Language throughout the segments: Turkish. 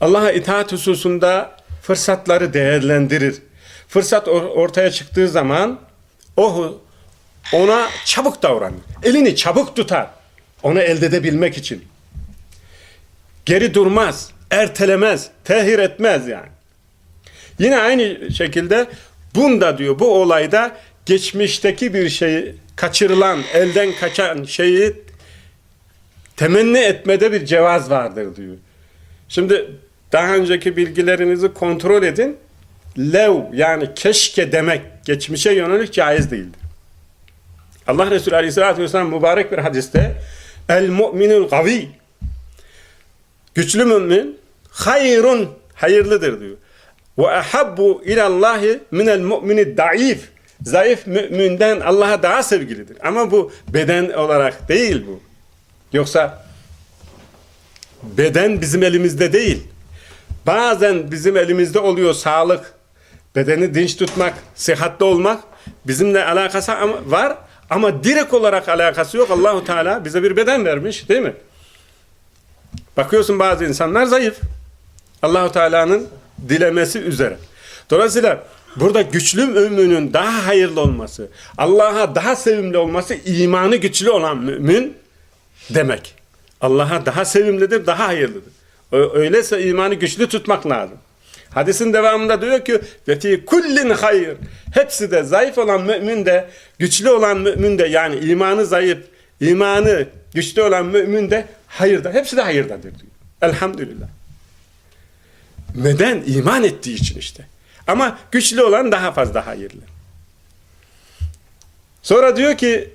Allah'a itaat hususunda fırsatları değerlendirir. Fırsat or- ortaya çıktığı zaman o ona çabuk davranır. Elini çabuk tutar. Onu elde edebilmek için. Geri durmaz, ertelemez, tehir etmez yani. Yine aynı şekilde bunda diyor bu olayda geçmişteki bir şeyi kaçırılan, elden kaçan şeyi temenni etmede bir cevaz vardır diyor. Şimdi daha önceki bilgilerinizi kontrol edin. Lev yani keşke demek geçmişe yönelik caiz değildir. Allah Resulü Aleyhisselatü Vesselam mübarek bir hadiste El mu'minul gavi güçlü mümin hayrun hayırlıdır diyor. Ve ahabbu ilallahi minel mu'mini daif zayıf müminden Allah'a daha sevgilidir. Ama bu beden olarak değil bu. Yoksa beden bizim elimizde değil. Bazen bizim elimizde oluyor sağlık, bedeni dinç tutmak, sıhhatli olmak bizimle alakası var ama direkt olarak alakası yok. Allahu Teala bize bir beden vermiş, değil mi? Bakıyorsun bazı insanlar zayıf. Allahu Teala'nın dilemesi üzere. Dolayısıyla burada güçlü müminin daha hayırlı olması, Allah'a daha sevimli olması imanı güçlü olan mümin demek. Allah'a daha sevimlidir, daha hayırlıdır. Öyleyse imanı güçlü tutmak lazım. Hadisin devamında diyor ki ve kullin hayır. Hepsi de zayıf olan mümin de güçlü olan mümin de yani imanı zayıf, imanı güçlü olan mümin de hayırda. Hepsi de hayırdadır diyor. Elhamdülillah. Neden? iman ettiği için işte. Ama güçlü olan daha fazla hayırlı. Sonra diyor ki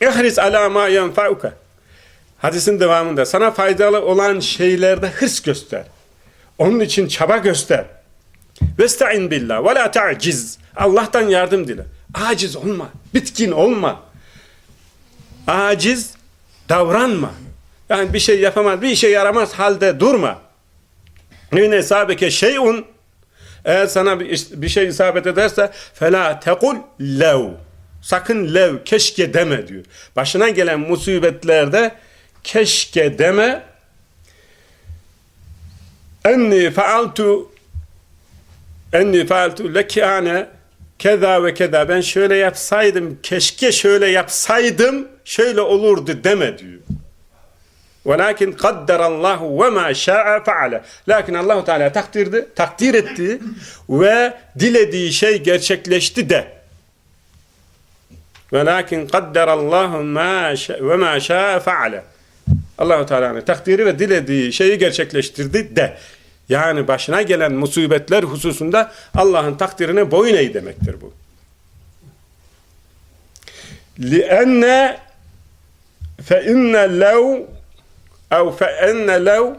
İhris ala ma yenfa'uka. Hadisin devamında sana faydalı olan şeylerde hırs göster. Onun için çaba göster. Vesta'in billah ve la ta'ciz. Allah'tan yardım dile. Aciz olma. Bitkin olma. Aciz davranma. Yani bir şey yapamaz, bir işe yaramaz halde durma. Yine sabeke şeyun eğer sana bir şey isabet ederse fela tekul lev. Sakın lev, keşke deme diyor. Başına gelen musibetlerde keşke deme. Enni faaltu enni faaltu lekâne keza ve keza ben şöyle yapsaydım, keşke şöyle yapsaydım, şöyle olurdu deme diyor. Velakin kadderallahu ve ma şa'a feale. Lakin Allahu Teala takdirdi, takdir etti ve dilediği şey gerçekleşti de. Velakin kadderallahu ma ve ma şa'a. Allahu Teala'nın takdiri ve dilediği şeyi gerçekleştirdi de. Yani başına gelen musibetler hususunda Allah'ın takdirine boyun eğ demektir bu. لِأَنَّ فَإِنَّ لَوْ اَوْ فَاَنَّ لَوْ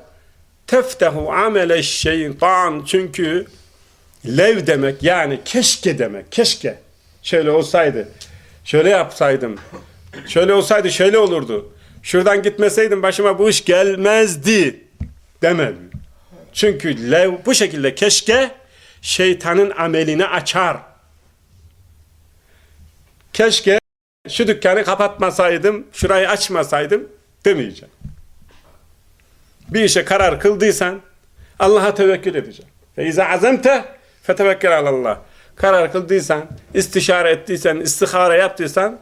teftehu amele şeytan çünkü lev demek yani keşke demek keşke şöyle olsaydı şöyle yapsaydım şöyle olsaydı şöyle olurdu şuradan gitmeseydim başıma bu iş gelmezdi demedi çünkü lev bu şekilde keşke şeytanın amelini açar keşke şu dükkanı kapatmasaydım şurayı açmasaydım demeyeceğim bir işe karar kıldıysan Allah'a tevekkül edeceksin. Fe iza azemte fetevekkül alallah. Karar kıldıysan, istişare ettiysen, istihare yaptıysan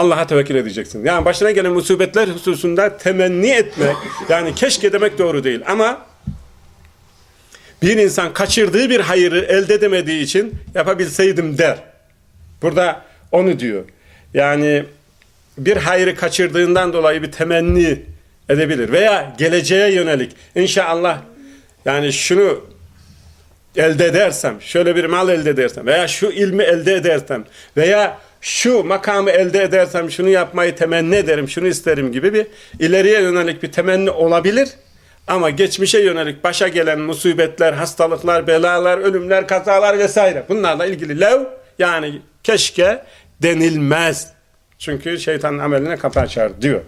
Allah'a tevekkül edeceksin. Yani başına gelen musibetler hususunda temenni etmek, yani keşke demek doğru değil ama bir insan kaçırdığı bir hayırı elde edemediği için yapabilseydim der. Burada onu diyor. Yani bir hayrı kaçırdığından dolayı bir temenni edebilir veya geleceğe yönelik inşallah yani şunu elde edersem, şöyle bir mal elde edersem veya şu ilmi elde edersem veya şu makamı elde edersem şunu yapmayı temenni ederim, şunu isterim gibi bir ileriye yönelik bir temenni olabilir. Ama geçmişe yönelik başa gelen musibetler, hastalıklar, belalar, ölümler, kazalar vesaire bunlarla ilgili lev yani keşke denilmez. Çünkü şeytanın ameline kapı açar diyor.